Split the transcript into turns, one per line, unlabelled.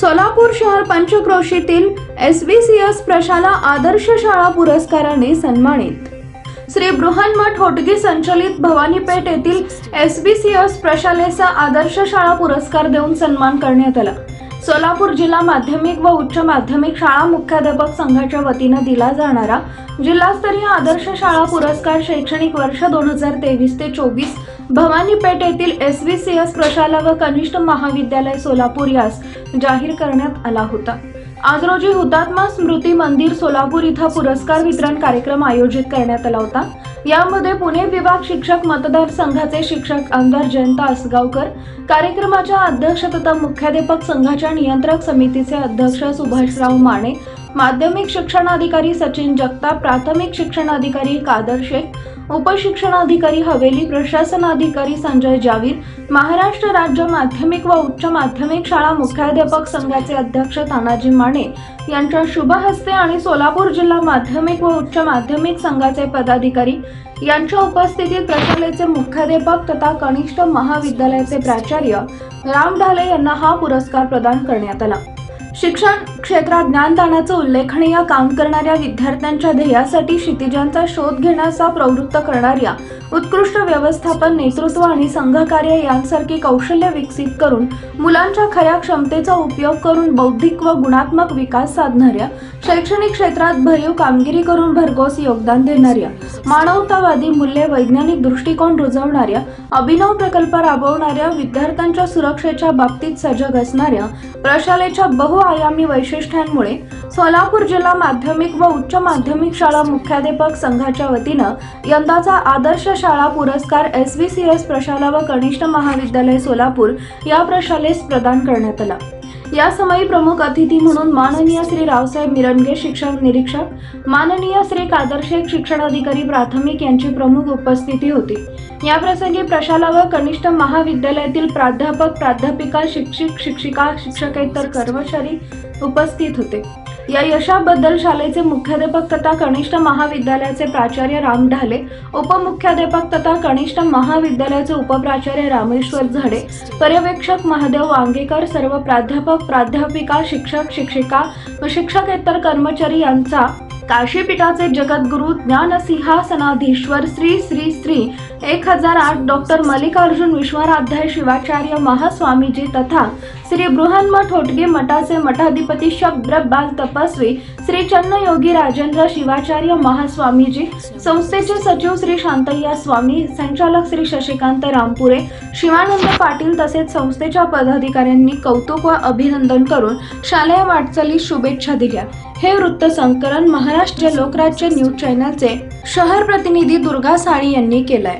सोलापूर शहर पंचक्रोशीतील S B C S प्रशाला आदर्श शाळा पुरस्काराने सन्मानित. श्री बृहन्मठ होटगी संचलित भवानीपेठ येथील एस बी सी एस प्रशालेचा आदर्श शाळा पुरस्कार देऊन सन्मान करण्यात आला. सोलापूर जिल्हा माध्यमिक व उच्च माध्यमिक शाळा मुख्याध्यापक संघाच्या वतीनं दिला जाणारा जिल्हास्तरीय आदर्श शाळा पुरस्कार शैक्षणिक वर्ष दोन हजार तेवीस ते चोवीस भवानीपेठ येथील एस व्ही सी एस प्रशाला व कनिष्ठ महाविद्यालय सोलापूर यास जाहीर करण्यात आला होता. आज रोजी हुतात्मा स्मृती मंदिर सोलापूर इथं पुरस्कार वितरण कार्यक्रम आयोजित करण्यात आला होता. यामध्ये पुणे विभाग शिक्षक मतदारसंघाचे शिक्षक आमदार जयंत आसगावकर कार्यक्रमाच्या अध्यक्ष तथा मुख्याध्यापक संघाच्या नियंत्रक समितीचे अध्यक्ष सुभाषराव माने माध्यमिक शिक्षणाधिकारी सचिन जगताप प्राथमिक शिक्षणाधिकारी कादर शेख उपशिक्षणाधिकारी हवेली प्रशासनाधिकारी संजय जावीर महाराष्ट्र राज्य माध्यमिक व उच्च माध्यमिक शाळा मुख्याध्यापक संघाचे अध्यक्ष तानाजी माने यांच्या शुभ हस्ते आणि सोलापूर जिल्हा माध्यमिक व उच्च माध्यमिक संघाचे पदाधिकारी यांच्या उपस्थितीत प्रशालेचे मुख्याध्यापक तथा कनिष्ठ महाविद्यालयाचे प्राचार्य राम ढाले यांना हा पुरस्कार प्रदान करण्यात आला. शिक्षण क्षेत्रात ज्ञानदानाचं उल्लेखनीय काम करणाऱ्या विद्यार्थ्यांच्या ध्येयासाठी क्षितिजांचा शोध घेण्याचा प्रवृत्त करणाऱ्या उत्कृष्ट व्यवस्थापन नेतृत्व आणि संघकार्य यांसारखी कौशल्य विकसित करून मुलांच्या खऱ्या क्षमतेचा उपयोग करून बौद्धिक व गुणात्मक विकास साधणाऱ्या शैक्षणिक क्षेत्रात भरीव कामगिरी करून भरघोस योगदान देणाऱ्या मानवतावादी मूल्ये वैज्ञानिक दृष्टिकोन रुजवणाऱ्या अभिनव प्रकल्प राबवणाऱ्या विद्यार्थ्यांच्या सुरक्षेच्या बाबतीत सजग असणाऱ्या प्रशालेच्या बहुआयामी वैशिष्ट्यांमुळे सोलापूर जिल्हा माध्यमिक व उच्च माध्यमिक शाळा मुख्याध्यापक संघाच्या वतीनं यंदाचा आदर्श शाळा पुरस्कार एस व्ही सी एस प्रशाला व कनिष्ठ महाविद्यालय सोलापूर या प्रशालेस प्रदान करण्यात आला. या समयी प्रमुख अतिथी म्हणून माननीय श्री रावसाहेब मिरंगे शिक्षक निरीक्षक माननीय श्री कादर शेख शिक्षणाधिकारी प्राथमिक यांची प्रमुख उपस्थिती होती. याप्रसंगी प्रशाला व कनिष्ठ महाविद्यालयातील प्राध्यापक प्राध्यापिका शिक्षक शिक्षिका शिक्षकेतर कर्मचारी उपस्थित होते. या यशाबद्दल शाळेचे मुख्याध्यापक तथा कनिष्ठ महाविद्यालयाचे प्राचार्य राम ढाले उपमुख्याध्यापक तथा कनिष्ठ महाविद्यालयाचे उपप्राचार्य रामेश्वर झाडे पर्यवेक्षक महादेव वांगेकर सर्व प्राध्यापक प्राध्यापिका शिक्षक शिक्षिका व शिक्षकेतर कर्मचारी यांचा काशीपीठाचे जगद्गुरु ज्ञानसिंहासनाधीश्वर श्री श्री श्री एक हजार आठ डॉक्टर मल्लिकार्जुन विश्वराध्याय शिवाचार्य महास्वामीजी तथा श्री बृहन्मठ होटगे मठाचे मठाधिपती शब्द बाल तपस्वी श्री चन्नयोगी राजेंद्र शिवाचार्य महास्वामीजी संस्थेचे सचिव श्री शांतय्या स्वामी संचालक श्री शशिकांत रामपुरे शिवानंद पाटील तसेच संस्थेच्या पदाधिकाऱ्यांनी कौतुक व अभिनंदन करून शालेय वाटचालीस शुभेच्छा दिल्या. हे वृत्त संकलन महाराष्ट्र लोकराज्य न्यूज चॅनलचे शहर प्रतिनिधी दुर्गा साळी यांनी केलंय.